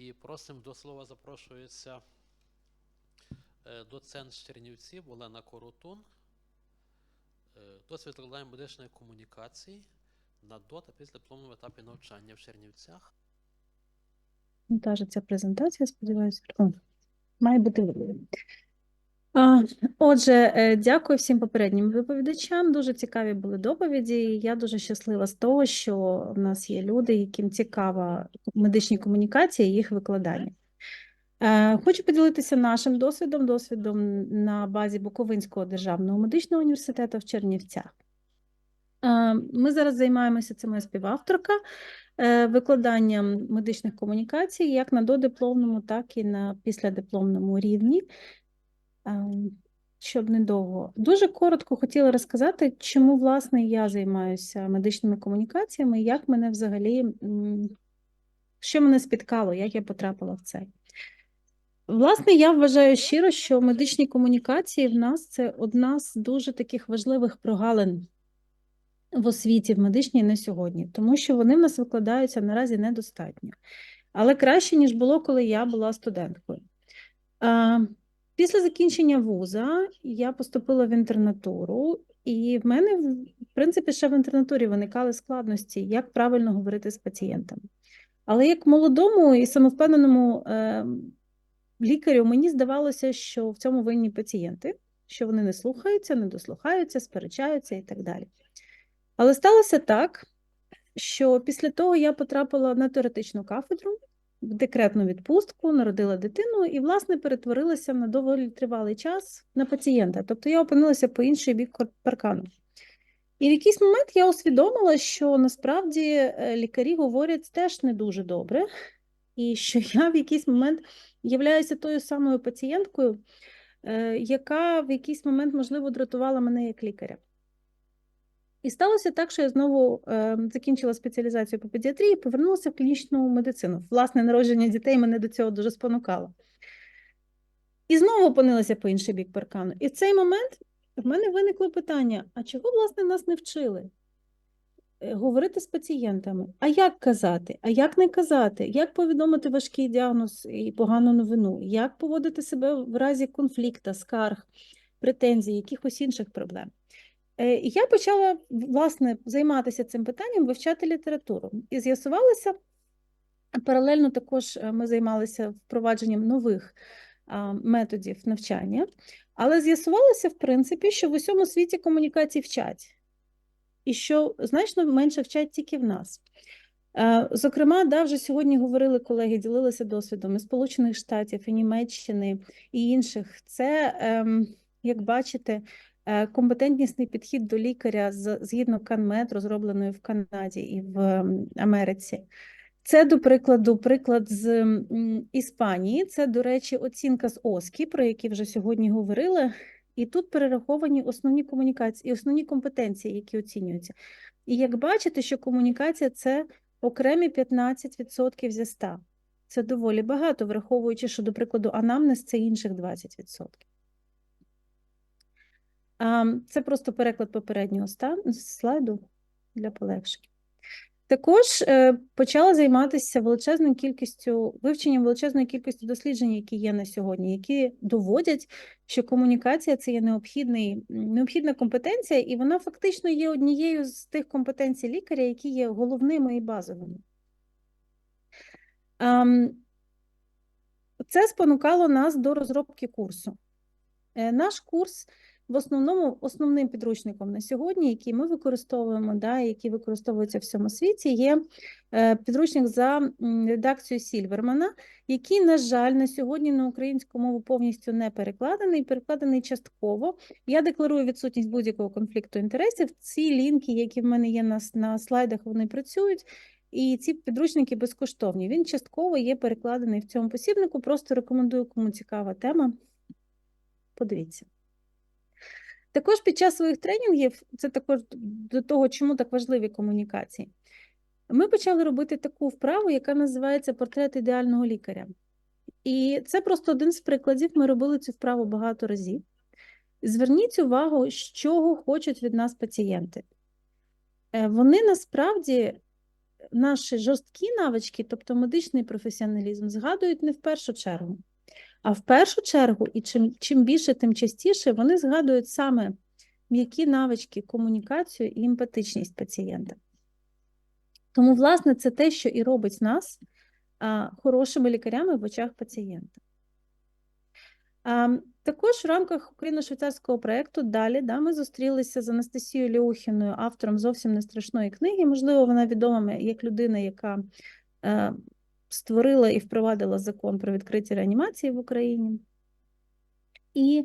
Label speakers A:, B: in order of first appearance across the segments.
A: І просимо до слова запрошується е, доцент Чернівців Олена Коротун. Е, Досвід викладання медичної комунікації на до та після дипломному етапі навчання в Чернівцях.
B: Та ця презентація, сподіваюся. О, має бути видно. Отже, е, дякую всім попереднім доповідачам. Дуже цікаві були доповіді. Я дуже щаслива з того, що в нас є люди, яким цікава медичні комунікації і їх викладання. Е, Хочу поділитися нашим досвідом, досвідом на базі Буковинського державного медичного університету в Чернівцях. Е, Ми зараз займаємося це моя співавторка викладанням медичних комунікацій як на додипломному, так і на післядипломному рівні. Е, Щоб недовго. Дуже коротко хотіла розказати, чому власне я займаюся медичними комунікаціями, як мене взагалі, що мене спіткало, як я потрапила в це. Власне, я вважаю щиро, що медичні комунікації в нас це одна з дуже таких важливих прогалин в освіті в медичній на сьогодні, тому що вони в нас викладаються наразі недостатньо. Але краще, ніж було, коли я була студенткою. Після закінчення вуза я поступила в інтернатуру, і в мене, в принципі, ще в інтернатурі виникали складності, як правильно говорити з пацієнтами. Але як молодому і самовпевненому е, лікарю мені здавалося, що в цьому винні пацієнти, що вони не слухаються, не дослухаються, сперечаються і так далі. Але сталося так, що після того я потрапила на теоретичну кафедру в декретну відпустку, народила дитину і, власне, перетворилася на доволі тривалий час на пацієнта. Тобто я опинилася по інший бік паркану. І в якийсь момент я усвідомила, що насправді е, лікарі говорять теж не дуже добре, і що я в якийсь момент являюся тою самою пацієнткою, е, яка в якийсь момент, можливо, дратувала мене як лікаря. І сталося так, що я знову е, закінчила спеціалізацію по педіатрії, повернулася в клінічну медицину. Власне, народження дітей мене до цього дуже спонукало. І знову опинилася по інший бік паркану. І в цей момент в мене виникло питання: а чого, власне, нас не вчили? Е, Говорити з пацієнтами, а як казати, а як не казати, як повідомити важкий діагноз і погану новину, як поводити себе в разі конфлікту, скарг, претензій, якихось інших проблем. Е, і Я почала власне займатися цим питанням, вивчати літературу. І з'ясувалося, паралельно також е, ми займалися впровадженням нових методів навчання, але з'ясувалося, в принципі, що в усьому світі комунікації вчать, і що значно менше вчать тільки в нас. Е, Зокрема, да, вже сьогодні говорили колеги, ділилися досвідом із Сполучених Штатів, і Німеччини і інших. Це, ем, як бачите, компетентнісний підхід до лікаря згідно КанМед, розробленої в Канаді і в Америці. Це, до прикладу, приклад з Іспанії. Це, до речі, оцінка з ОСКІ, про які вже сьогодні говорили. І тут перераховані основні комунікації, і основні компетенції, які оцінюються. І як бачите, що комунікація це окремі 15% зі 100. Це доволі багато, враховуючи, що, до прикладу, анамнез це інших 20%. А, Це просто переклад попереднього слайду для полегшення. Також е, почала займатися величезною кількістю вивченням величезної кількості досліджень, які є на сьогодні, які доводять, що комунікація це є необхідний, необхідна компетенція, і вона фактично є однією з тих компетенцій лікаря, які є головними і базовими. Ем, Це спонукало нас до розробки курсу. Е, Наш курс в основному основним підручником на сьогодні, який ми використовуємо, да, який використовується в всьому світі, є е, підручник за редакцією Сільвермана, який, на жаль, на сьогодні на українську мову повністю не перекладений, перекладений частково. Я декларую відсутність будь-якого конфлікту інтересів. Ці лінки, які в мене є на, на слайдах, вони працюють. І ці підручники безкоштовні. Він частково є перекладений в цьому посібнику. Просто рекомендую, кому цікава тема. Подивіться. Також під час своїх тренінгів, це також до того, чому так важливі комунікації, ми почали робити таку вправу, яка називається портрет ідеального лікаря. І це просто один з прикладів. Ми робили цю вправу багато разів. Зверніть увагу, з чого хочуть від нас пацієнти. Е, Вони насправді наші жорсткі навички, тобто медичний професіоналізм, згадують не в першу чергу. А в першу чергу, і чим, чим більше, тим частіше, вони згадують саме м'які навички, комунікацію і емпатичність пацієнта. Тому, власне, це те, що і робить нас хорошими лікарями в очах пацієнта. Також в рамках україно-швейцарського проєкту далі да, ми зустрілися з Анастасією Леохіною, автором зовсім не страшної книги. Можливо, вона відома як людина, яка е, створила і впровадила закон про відкриті реанімації в Україні. І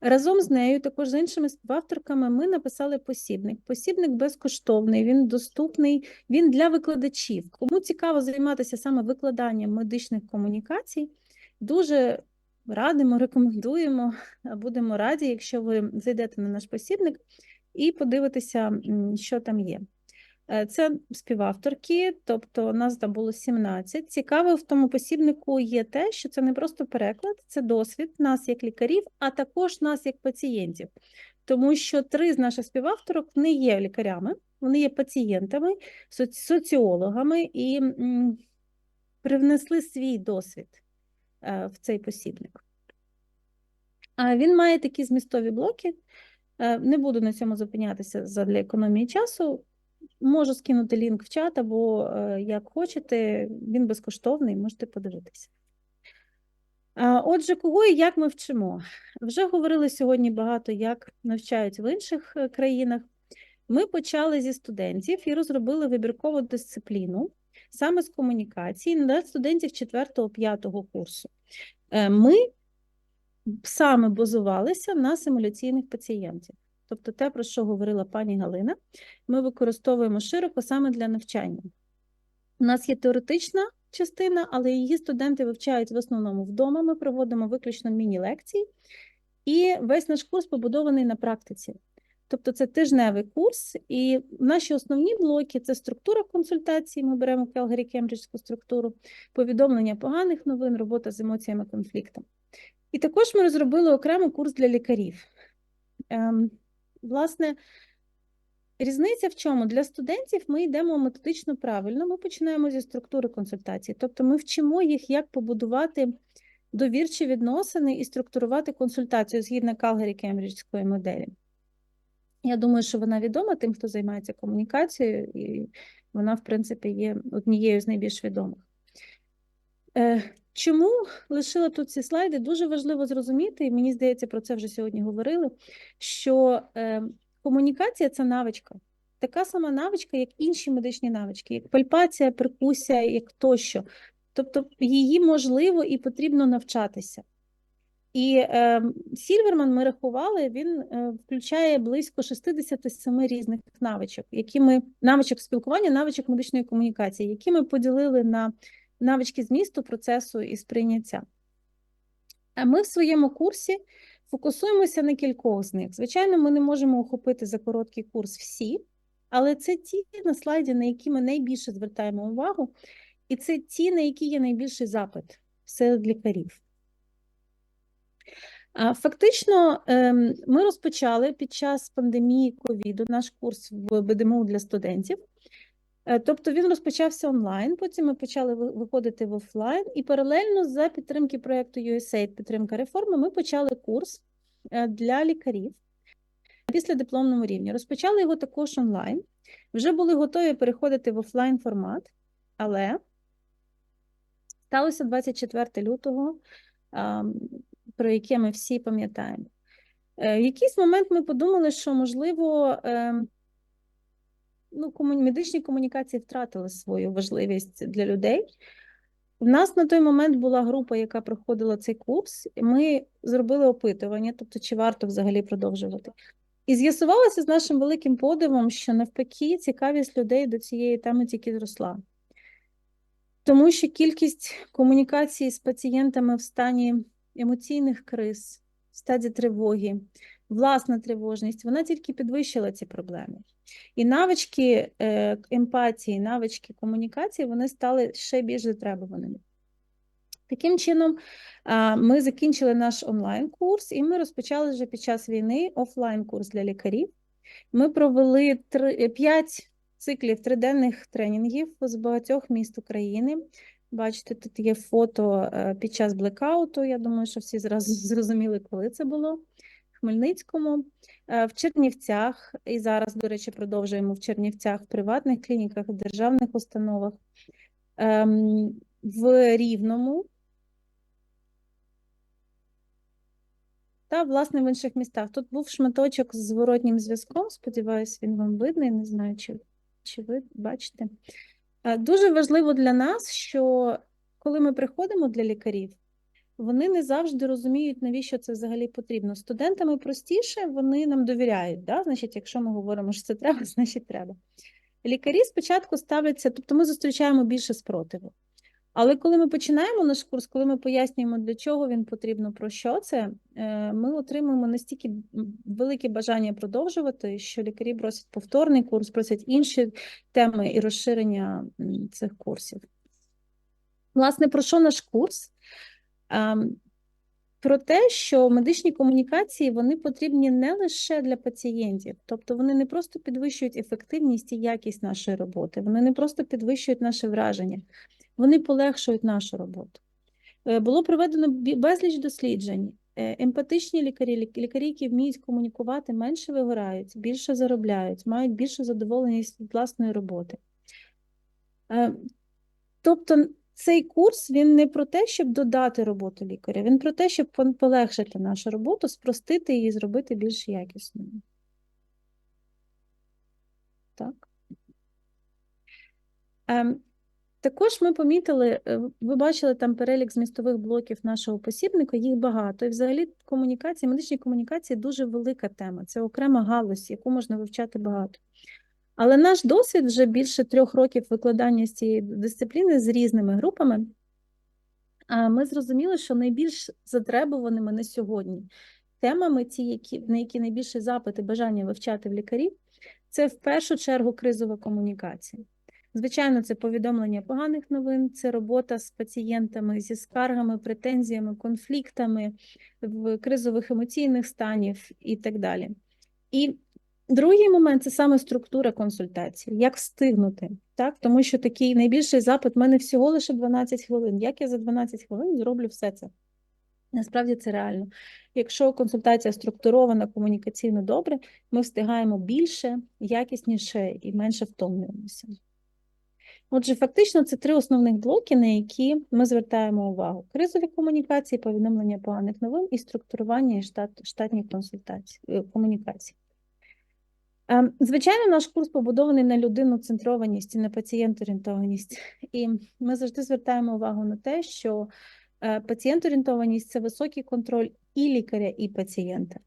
B: разом з нею, також з іншими співавторками, ми написали посібник. Посібник безкоштовний, він доступний, він для викладачів. Кому цікаво займатися саме викладанням медичних комунікацій, дуже радимо, рекомендуємо, будемо раді, якщо ви зайдете на наш посібник і подивитеся, що там є. Е, Це співавторки, тобто нас там було 17. Цікаве в тому посібнику є те, що це не просто переклад, це досвід нас як лікарів, а також нас як пацієнтів. Тому що три з наших співавторок не є лікарями, вони є пацієнтами, соці- соціологами і привнесли свій досвід е, в цей посібник. Він має такі змістові блоки. Е, Не буду на цьому зупинятися задля економії часу. Можу скинути лінк в чат або е, як хочете, він безкоштовний, можете подивитися. Отже, кого і як ми вчимо? Вже говорили сьогодні багато, як навчають в інших е, країнах. Ми почали зі студентів і розробили вибіркову дисципліну саме з комунікації для студентів 4-5 курсу. Е, Ми саме базувалися на симуляційних пацієнтів. Тобто те, про що говорила пані Галина, ми використовуємо широко саме для навчання. У нас є теоретична частина, але її студенти вивчають в основному вдома. Ми проводимо виключно міні-лекції, і весь наш курс побудований на практиці. Тобто це тижневий курс, і наші основні блоки це структура консультацій. Ми беремо Келгарі Кембриджську структуру, повідомлення поганих новин, робота з емоціями конфлікту. І також ми розробили окремий курс для лікарів. Власне, різниця в чому? Для студентів ми йдемо методично правильно. Ми починаємо зі структури консультації. Тобто ми вчимо їх, як побудувати довірчі відносини і структурувати консультацію згідно Калгарі Кембриджської моделі. Я думаю, що вона відома тим, хто займається комунікацією, і вона, в принципі, є однією з найбільш відомих. Чому лишила тут ці слайди? Дуже важливо зрозуміти, і мені здається, про це вже сьогодні говорили, що е, комунікація це навичка. Така сама навичка, як інші медичні навички, як пальпація, перкусія, як тощо. Тобто її можливо і потрібно навчатися. І е, Сільверман ми рахували, він е, включає близько 67 різних навичок, які ми навичок спілкування, навичок медичної комунікації, які ми поділили на навички змісту, процесу і сприйняття. Ми в своєму курсі фокусуємося на кількох з них. Звичайно, ми не можемо охопити за короткий курс всі, але це ті на слайді, на які ми найбільше звертаємо увагу, і це ті, на які є найбільший запит серед лікарів. Фактично, ем, ми розпочали під час пандемії ковіду наш курс в БДМУ для студентів. Е, Тобто він розпочався онлайн, потім ми почали виходити в офлайн, і паралельно за підтримки проєкту USAID підтримка реформи ми почали курс е, для лікарів після дипломному рівні. Розпочали його також онлайн. Вже були готові переходити в офлайн формат, але сталося 24 лютого, про яке ми всі пам'ятаємо. Е, В якийсь момент ми подумали, що можливо. Ну, комуні... медичні комунікації втратили свою важливість для людей. У нас на той момент була група, яка проходила цей курс, і ми зробили опитування, тобто чи варто взагалі продовжувати. І з'ясувалося з нашим великим подивом, що навпаки цікавість людей до цієї теми тільки зросла. Тому що кількість комунікацій з пацієнтами в стані емоційних криз, в стадії тривоги, власна тривожність, вона тільки підвищила ці проблеми. І навички е, емпатії, навички комунікації, вони стали ще більш затребуваними. Таким чином, ми закінчили наш онлайн-курс, і ми розпочали вже під час війни офлайн-курс для лікарів. Ми провели 5 циклів триденних тренінгів з багатьох міст України. Бачите, тут є фото е, під час блекауту. Я думаю, що всі зразу зрозуміли, коли це було. Хмельницькому, е, в Чернівцях, і зараз, до речі, продовжуємо в Чернівцях, в приватних клініках, в державних установах, ем, в Рівному та, власне, в інших містах. Тут був шматочок з зворотнім зв'язком. Сподіваюсь, він вам видний. Не знаю, чи, чи ви бачите. Е, Дуже важливо для нас, що коли ми приходимо для лікарів, вони не завжди розуміють, навіщо це взагалі потрібно. Студентами простіше, вони нам довіряють. Да? Значить, якщо ми говоримо, що це треба, значить треба. Лікарі спочатку ставляться, тобто ми зустрічаємо більше спротиву. Але коли ми починаємо наш курс, коли ми пояснюємо, для чого він потрібно, про що це, е, ми отримуємо настільки велике бажання продовжувати, що лікарі просять повторний курс, просять інші теми і розширення цих курсів. Власне, про що наш курс? Ем, Про те, що медичні комунікації вони потрібні не лише для пацієнтів, тобто вони не просто підвищують ефективність і якість нашої роботи, вони не просто підвищують наше враження, вони полегшують нашу роботу. Е, Було проведено безліч досліджень. Е, Емпатичні лікарі, лікарі, які вміють комунікувати, менше вигорають, більше заробляють, мають більше задоволення від власної роботи. Е, Тобто цей курс він не про те, щоб додати роботу лікаря, він про те, щоб полегшити нашу роботу, спростити її, зробити більш якісною. Так. Ем, також ми помітили, е, ви бачили там перелік змістових блоків нашого посібника, їх багато. І взагалі комунікації, медичні комунікації дуже велика тема. Це окрема галузь, яку можна вивчати багато. Але наш досвід вже більше трьох років викладання з цієї дисципліни з різними групами. Ми зрозуміли, що найбільш затребуваними на сьогодні темами, ті, які, на які найбільше запити бажання вивчати в лікарів, це в першу чергу кризова комунікація. Звичайно, це повідомлення поганих новин, це робота з пацієнтами зі скаргами, претензіями, конфліктами, в кризових емоційних станів і так далі. І другий момент це саме структура консультації, як встигнути, так? Тому що такий найбільший запит в мене всього лише 12 хвилин. Як я за 12 хвилин зроблю все це? Насправді це реально. Якщо консультація структурована комунікаційно добре, ми встигаємо більше, якісніше і менше втомлюємося. Отже, фактично це три основних блоки, на які ми звертаємо увагу: кризові комунікації, повідомлення поганих новин і структурування і штат, штатні консультації, е, комунікації. Ем, Звичайно, наш курс побудований на людину-центрованість і на пацієнт-орієнтованість. І ми завжди звертаємо увагу на те, що е, пацієнт-орієнтованість це високий контроль і лікаря, і пацієнта.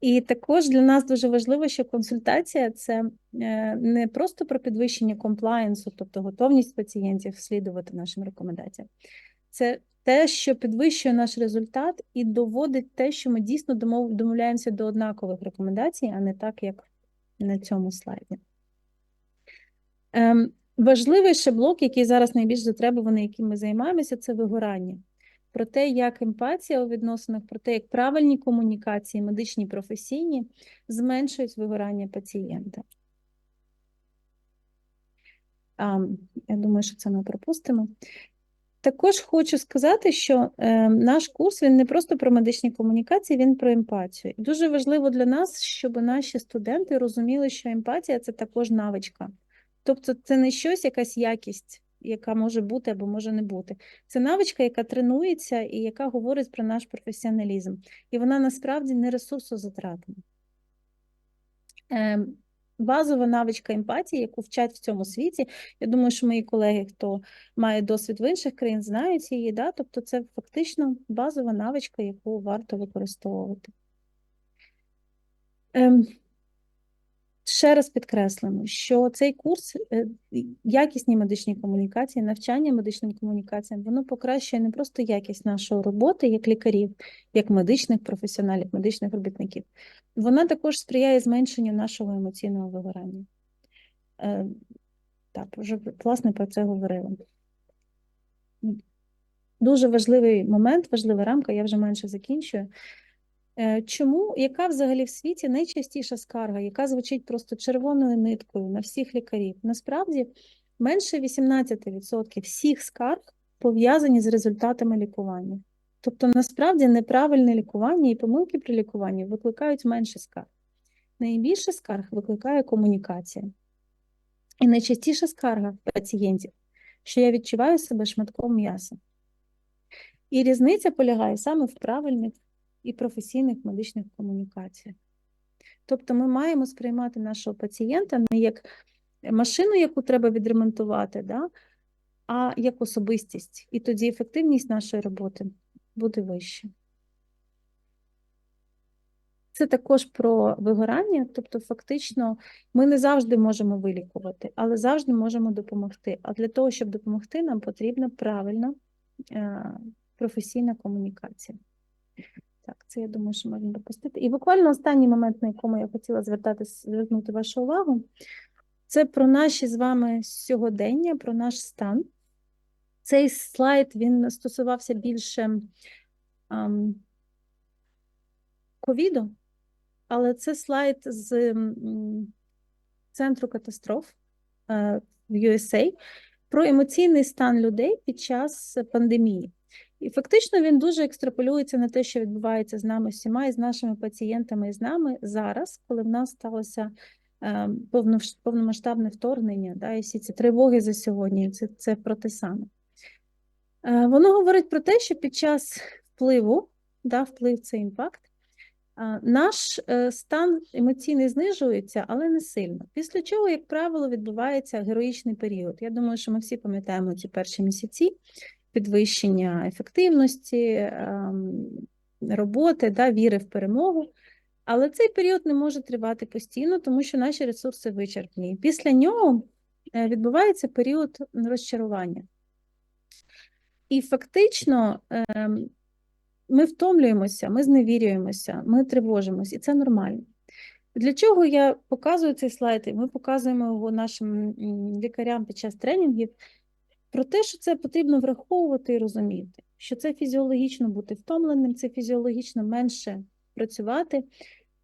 B: І також для нас дуже важливо, що консультація це е, не просто про підвищення комплаєнсу, тобто готовність пацієнтів слідувати нашим рекомендаціям. Це те, що підвищує наш результат і доводить те, що ми дійсно домов- домовляємося до однакових рекомендацій, а не так, як на цьому слайді. Ем, важливий ще блок, який зараз найбільш затребуваний, яким ми займаємося, це вигорання. Про те, як емпатія у відносинах, про те, як правильні комунікації, медичні, професійні, зменшують вигорання пацієнта. Я думаю, що це ми пропустимо. Також хочу сказати, що е, наш курс він не просто про медичні комунікації, він про емпатію. І дуже важливо для нас, щоб наші студенти розуміли, що емпатія це також навичка. Тобто це не щось, якась якість, яка може бути або може не бути. Це навичка, яка тренується і яка говорить про наш професіоналізм. І вона насправді не ресурсозатратна. Базова навичка емпатії, яку вчать в цьому світі. Я думаю, що мої колеги, хто має досвід в інших країн, знають її. Да? Тобто це фактично базова навичка, яку варто використовувати. Ем, Ще раз підкреслимо, що цей курс е, якісні медичні комунікації, навчання медичним комунікаціям, воно покращує не просто якість нашої роботи як лікарів, як медичних професіоналів, медичних робітників. Вона також сприяє зменшенню нашого емоційного вигорання. Е, Так, вже власне про це говорила. Дуже важливий момент, важлива рамка, я вже менше закінчую. Е, Чому, яка взагалі в світі найчастіша скарга, яка звучить просто червоною ниткою на всіх лікарів? Насправді менше 18% всіх скарг пов'язані з результатами лікування. Тобто, насправді неправильне лікування і помилки при лікуванні викликають менше скарг. Найбільше скарг викликає комунікація. І найчастіша скарга пацієнтів, що я відчуваю себе шматком м'яса. І різниця полягає саме в правильних і професійних медичних комунікаціях. Тобто ми маємо сприймати нашого пацієнта не як машину, яку треба відремонтувати, да, а як особистість. І тоді ефективність нашої роботи буде вища. Це також про вигорання, тобто, фактично, ми не завжди можемо вилікувати, але завжди можемо допомогти. А для того, щоб допомогти, нам потрібна правильна е, професійна комунікація. Так, це я думаю, що можна допустити. І буквально останній момент, на якому я хотіла звертатись, звернути вашу увагу, це про наші з вами сьогодення, про наш стан. Цей слайд він стосувався більше ковіду, але це слайд з центру катастроф е, в USA про емоційний стан людей під час пандемії. І фактично він дуже екстраполюється на те, що відбувається з нами всіма, і з нашими пацієнтами, і з нами зараз, коли в нас сталося е, повномасштабне вторгнення, да, і всі ці тривоги за сьогодні, це, це про те саме. Е, Воно говорить про те, що під час впливу, да, вплив це імпакт, наш е, стан емоційний знижується, але не сильно. Після чого, як правило, відбувається героїчний період. Я думаю, що ми всі пам'ятаємо ці перші місяці підвищення ефективності, ем, роботи, да, віри в перемогу. Але цей період не може тривати постійно, тому що наші ресурси вичерпні. Після нього е, відбувається період розчарування. І фактично ем, ми втомлюємося, ми зневірюємося, ми тривожимося, і це нормально. Для чого я показую цей слайд? Ми показуємо його нашим лікарям під час тренінгів. Про те, що це потрібно враховувати і розуміти, що це фізіологічно бути втомленим, це фізіологічно менше працювати.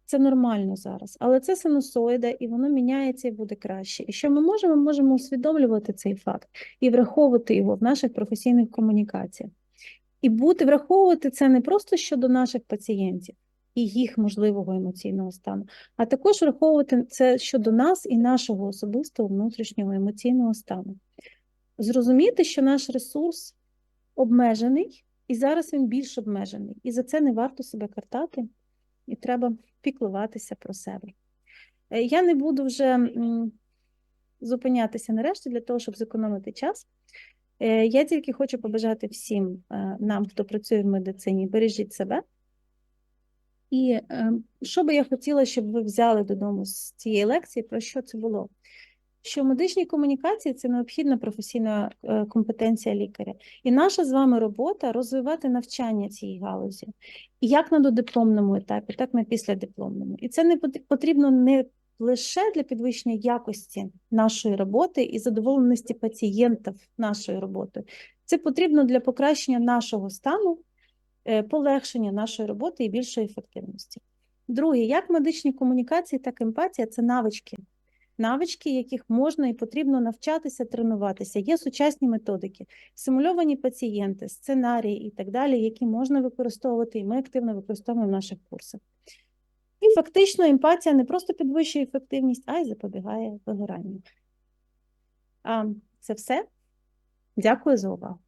B: Це нормально зараз, але це синусоїда, і воно міняється і буде краще. І що ми можемо? Ми можемо усвідомлювати цей факт і враховувати його в наших професійних комунікаціях. І бути враховувати це не просто щодо наших пацієнтів і їх можливого емоційного стану, а також враховувати це щодо нас і нашого особистого внутрішнього емоційного стану. Зрозуміти, що наш ресурс обмежений, і зараз він більш обмежений. І за це не варто себе картати, і треба піклуватися про себе. Е, Я не буду вже зупинятися нарешті для того, щоб зекономити час. Е, Я тільки хочу побажати всім е, нам, хто працює в медицині, бережіть себе. І що би я хотіла, щоб ви взяли додому з цієї лекції, про що це було? Що в медичній комунікації це необхідна професійна е, компетенція лікаря. І наша з вами робота розвивати навчання цієї галузі. Як на додипломному етапі, так і на післядипломному. І це не потрібно не лише для підвищення якості нашої роботи і задоволеності пацієнтів нашою роботою. Це потрібно для покращення нашого стану, е, полегшення нашої роботи і більшої ефективності. Друге, як медичні комунікації, так і емпатія це навички. Навички, яких можна і потрібно навчатися, тренуватися. Є сучасні методики, симульовані пацієнти, сценарії і так далі, які можна використовувати, і ми активно використовуємо в наших курсах. І фактично емпатія не просто підвищує ефективність, а й запобігає вигоранню. А, Це все. Дякую за увагу.